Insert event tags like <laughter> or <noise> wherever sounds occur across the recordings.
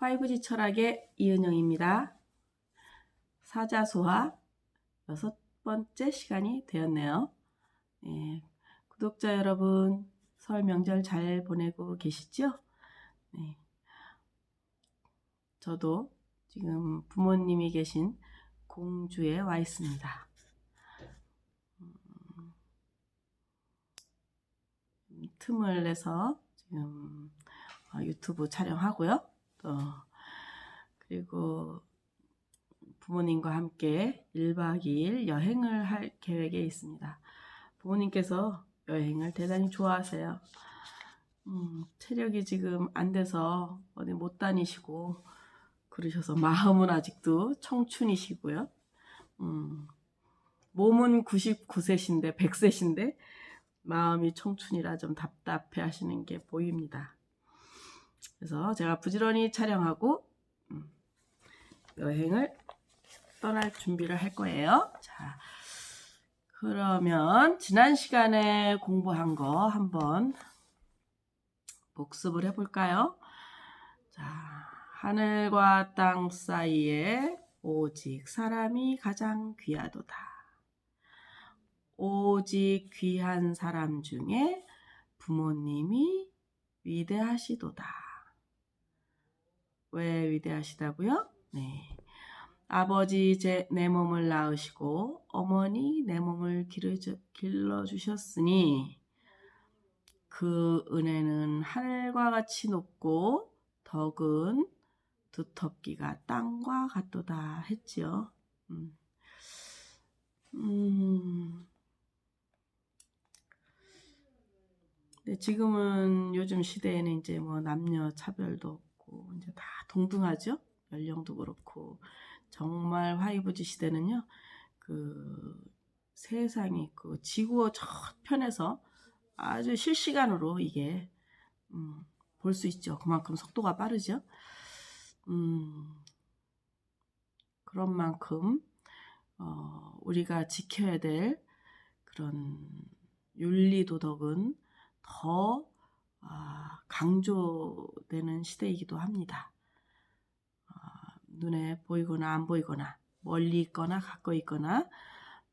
5G 철학의 이은영입니다. 사자소화 여섯 번째 시간이 되었네요. 네, 구독자 여러분, 설 명절 잘 보내고 계시죠? 네. 저도 지금 부모님이 계신 공주에 와 있습니다. 음, 틈을 내서 지금 어, 유튜브 촬영하고요. 또 그리고 부모님과 함께 1박 2일 여행을 할 계획에 있습니다. 부모님께서 여행을 대단히 좋아하세요. 음, 체력이 지금 안 돼서 어디 못 다니시고 그러셔서 마음은 아직도 청춘이시고요. 음, 몸은 99세신데 100세신데 마음이 청춘이라 좀 답답해 하시는 게 보입니다. 그래서 제가 부지런히 촬영하고 음, 여행을 떠날 준비를 할 거예요. 자, 그러면 지난 시간에 공부한 거 한번 복습을 해볼까요? 자, 하늘과 땅 사이에 오직 사람이 가장 귀하도다. 오직 귀한 사람 중에 부모님이 위대하시도다. 왜 위대하시다고요? 네. 아버지 제, 내 몸을 낳으시고 어머니 내 몸을 길러주셨으니 그 은혜는 하늘과 같이 높고 덕은 두텁기가 땅과 같도다 했지요. 음. 음. 네, 지금은 요즘 시대에는 이제 뭐 남녀 차별도 없고 이제 다 동등하죠. 연령도 그렇고 정말 화이브지 시대는요. 그 세상이 그 지구 저편에서 아주 실시간으로 이게 음, 볼 수 있죠. 그만큼 속도가 빠르죠. 음, 그런 만큼 어, 우리가 지켜야 될 그런 윤리 도덕은 더 아, 강조되는 시대이기도 합니다. 아, 눈에 보이거나 안 보이거나 멀리 있거나 가까이 있거나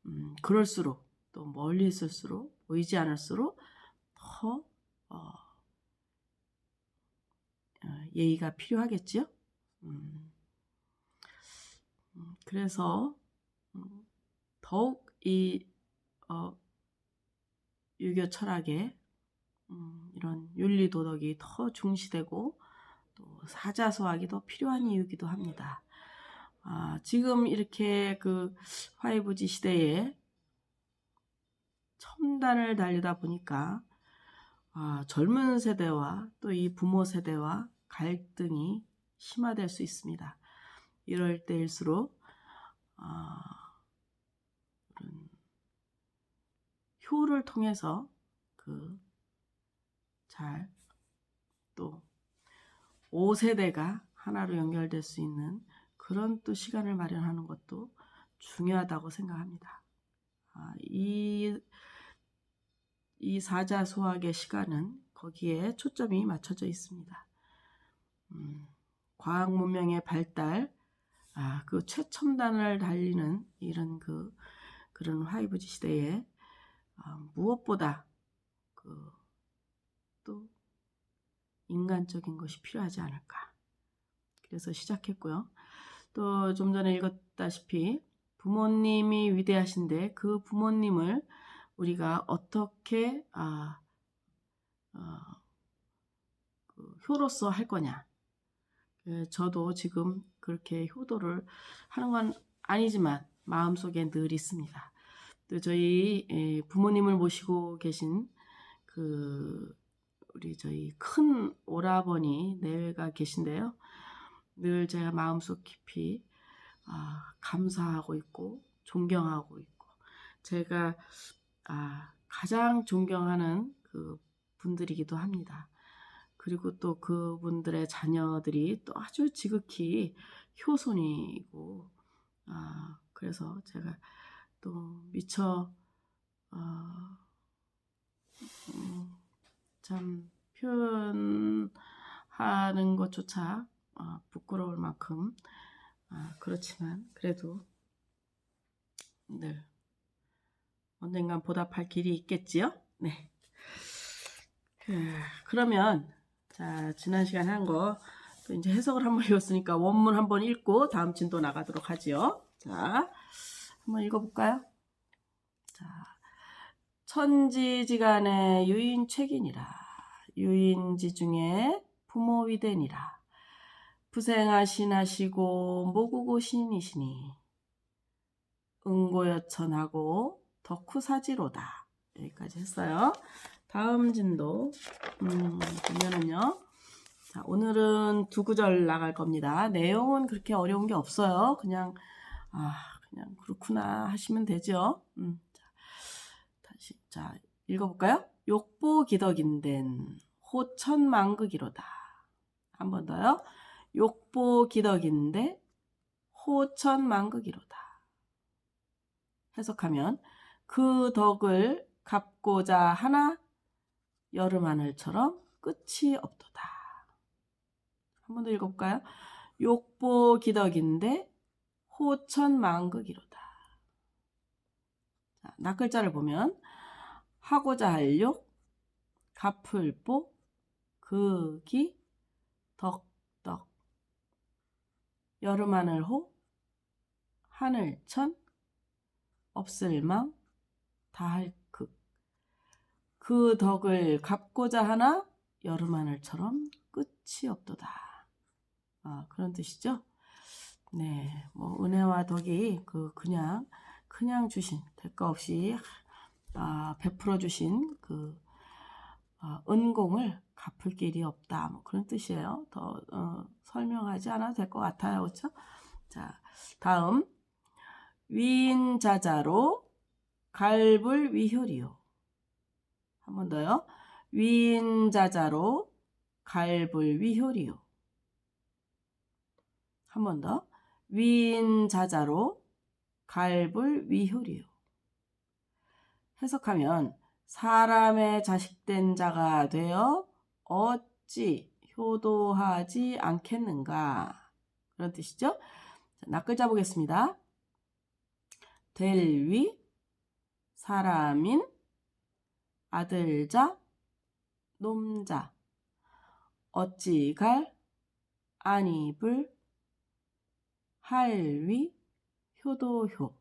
음, 그럴수록 또 멀리 있을수록 보이지 않을수록 더 어, 어, 예의가 필요하겠지요. 음, 음, 그래서 음, 더욱 이 어, 유교 철학에 음, 이런 윤리 도덕이 더 중시되고 또 사자소학이 더 필요한 이유기도 합니다. 아, 지금 이렇게 그 5G 시대에 첨단을 달리다 보니까 아, 젊은 세대와 또 이 부모 세대와 갈등이 심화될 수 있습니다. 이럴 때일수록 아, 효를 통해서 그 잘 또 5세대가 하나로 연결될 수 있는 그런 또 시간을 마련하는 것도 중요하다고 생각합니다. 아, 이, 이 사자 소학의 시간은 거기에 초점이 맞춰져 있습니다. 음, 과학 문명의 발달, 아, 그 최첨단을 달리는 이런 그 그런 화이브지 시대에 아, 무엇보다 그 또 인간적인 것이 필요하지 않을까. 그래서 시작했고요. 또 좀 전에 읽었다시피 부모님이 위대하신데 그 부모님을 우리가 어떻게 아, 어, 그 효로서 할 거냐. 그 저도 지금 그렇게 효도를 하는 건 아니지만 마음속에 늘 있습니다. 또 저희 예, 부모님을 모시고 계신 그 우리 저희 큰 오라버니 내외가 계신데요. 늘 제가 마음속 깊이 아, 감사하고 있고 존경하고 있고 제가 아, 가장 존경하는 그 분들이기도 합니다. 그리고 또 그분들의 자녀들이 또 아주 지극히 효손이고 아, 그래서 제가 또 미처 어, 음, 참 표현하는 것조차 어, 부끄러울 만큼 아, 그렇지만 그래도 늘 언젠간 보답할 길이 있겠지요? 네. 그, 그러면 자 지난 시간에 한거 또 이제 해석을 한번 읽었으니까 원문 한번 읽고 다음 진도 나가도록 하지요. 자 한번 읽어볼까요? 자 천지지간의 유인책이니라 유인지 중에 부모 위대니라 부생하신하시고 모국고 신이시니 응고여천하고 덕후사지로다 여기까지 했어요. 다음 진도 음, 보면은요. 자, 오늘은 두 구절 나갈 겁니다. 내용은 그렇게 어려운 게 없어요. 그냥 아 그냥 그렇구나 하시면 되죠. 음, 자, 읽어볼까요? 욕보 기덕인된 호천망극이로다. 한 번 더요. 욕보 기덕인데 호천망극이로다. 해석하면 그 덕을 갚고자 하나 여름 하늘처럼 끝이 없도다. 한 번 더 읽어볼까요? 욕보 기덕인데 호천망극이로다. 자, 낱글자를 보면 하고자 할 욕, 갚을 보, 극이, 덕덕, 여름 하늘 호, 하늘천, 없을망, 다할 극. 그 덕을 갚고자 하나 여름 하늘처럼 끝이 없도다. 아, 그런 뜻이죠? 네, 뭐 은혜와 덕이 그 그냥 그냥 주신 대가 없이 아, 베풀어 주신 그 아, 은공을 갚을 길이 없다. 뭐 그런 뜻이에요. 더 어, 설명하지 않아도 될 것 같아요. 그렇죠? 자, 다음 위인자자로 갈불 위효리요. 한 번 더요. 위인자자로 갈불 위효리요. 한 번 더. 위인자자로 갈불 위효리요. 해석하면 사람의 자식된 자가 되어 어찌 효도하지 않겠는가 그런 뜻이죠. 자, 낱글자 보겠습니다. 될위 사람인 아들자 놈자 어찌 갈 안입을 할위 효도효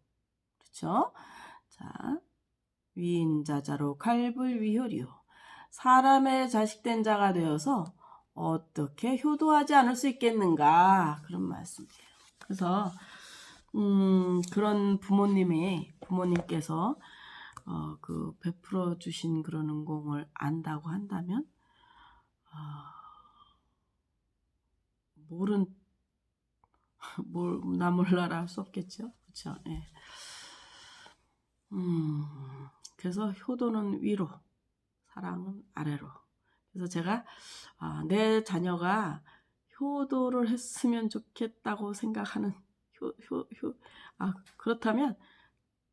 그렇죠? 자 위인자자로 갈불 위효리요 사람의 자식된 자가 되어서 어떻게 효도하지 않을 수 있겠는가 그런 말씀이에요. 그래서 음, 그런 부모님이 부모님께서 어, 그 베풀어 주신 그런 은공을 안다고 한다면 어, 모른 <laughs> 뭘 나 몰라라 할 수 없겠죠. 그렇죠. 예. 음, 그래서 효도는 위로, 사랑은 아래로. 그래서 제가 아, 내 자녀가 효도를 했으면 좋겠다고 생각하는 효, 효, 효. 아, 그렇다면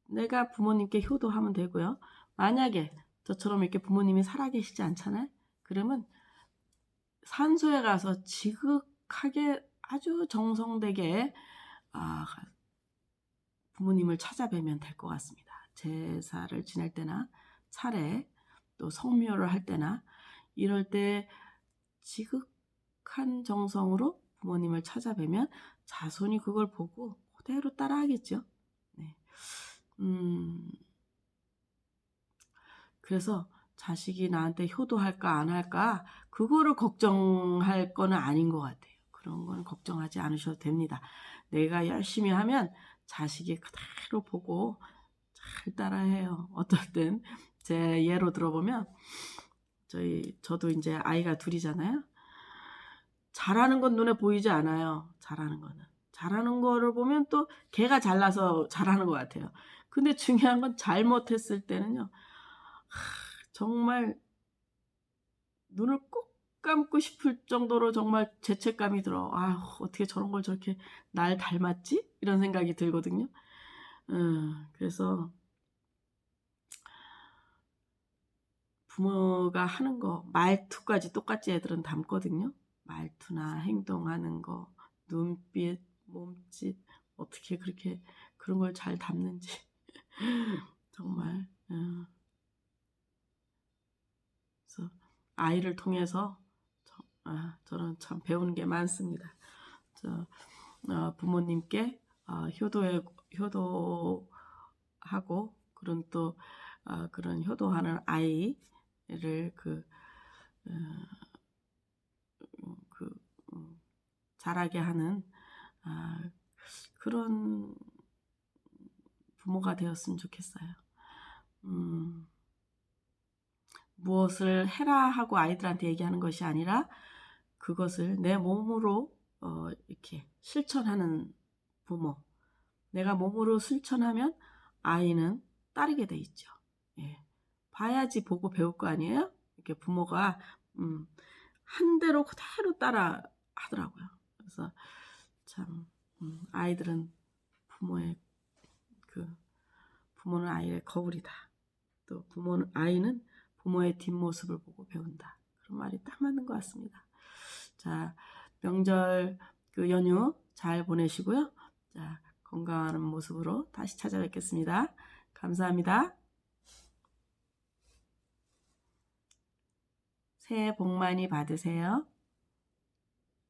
내가 부모님께 효도하면 되고요. 만약에 저처럼 이렇게 부모님이 살아계시지 않잖아요. 그러면 산소에 가서 지극하게 아주 정성되게 아, 부모님을 찾아뵈면 될 것 같습니다. 제사를 지낼 때나 차례 또 성묘를 할 때나 이럴 때 지극한 정성으로 부모님을 찾아뵈면 자손이 그걸 보고 그대로 따라하겠죠. 네. 음, 그래서 자식이 나한테 효도할까 안 할까 그거를 걱정할 거는 아닌 것 같아요. 그런 거는 걱정하지 않으셔도 됩니다. 내가 열심히 하면 자식이 그대로 보고 잘 따라해요. 어떨 땐 제 예로 들어보면 저희 저도 이제 아이가 둘이잖아요. 잘하는 건 눈에 보이지 않아요. 잘하는 거는. 잘하는 거를 보면 또 걔가 잘나서 잘하는 것 같아요. 근데 중요한 건 잘못했을 때는요. 하, 정말 눈을 꼭 감고 싶을 정도로 정말 죄책감이 들어. 아, 어떻게 저런 걸 저렇게 날 닮았지? 이런 생각이 들거든요. 음, 그래서 부모가 하는 거 말투까지 똑같이 애들은 닮거든요. 말투나 행동하는 거, 눈빛, 몸짓 어떻게 그렇게 그런 걸 잘 담는지 <laughs> 정말 어. 그래서 아이를 통해서 저, 아, 저는 참 배우는 게 많습니다. 저, 어, 부모님께 어, 효도에 효도하고 그런 또 어, 그런 효도하는 아이를 그, 어, 음, 그 음, 자라게 하는 아, 그런 부모가 되었으면 좋겠어요. 음, 무엇을 해라 하고 아이들한테 얘기하는 것이 아니라 그것을 내 몸으로 어, 이렇게 실천하는 부모. 내가 몸으로 실천하면 아이는 따르게 돼 있죠. 예. 봐야지 보고 배울 거 아니에요? 이렇게 부모가 음, 한 대로 그대로 따라 하더라고요. 그래서 참 음, 아이들은 부모의 그 부모는 아이의 거울이다. 또 부모는 아이는 부모의 뒷모습을 보고 배운다. 그런 말이 딱 맞는 것 같습니다. 자, 명절 그 연휴 잘 보내시고요. 자, 건강한 모습으로 다시 찾아뵙겠습니다. 감사합니다. 새해 복 많이 받으세요.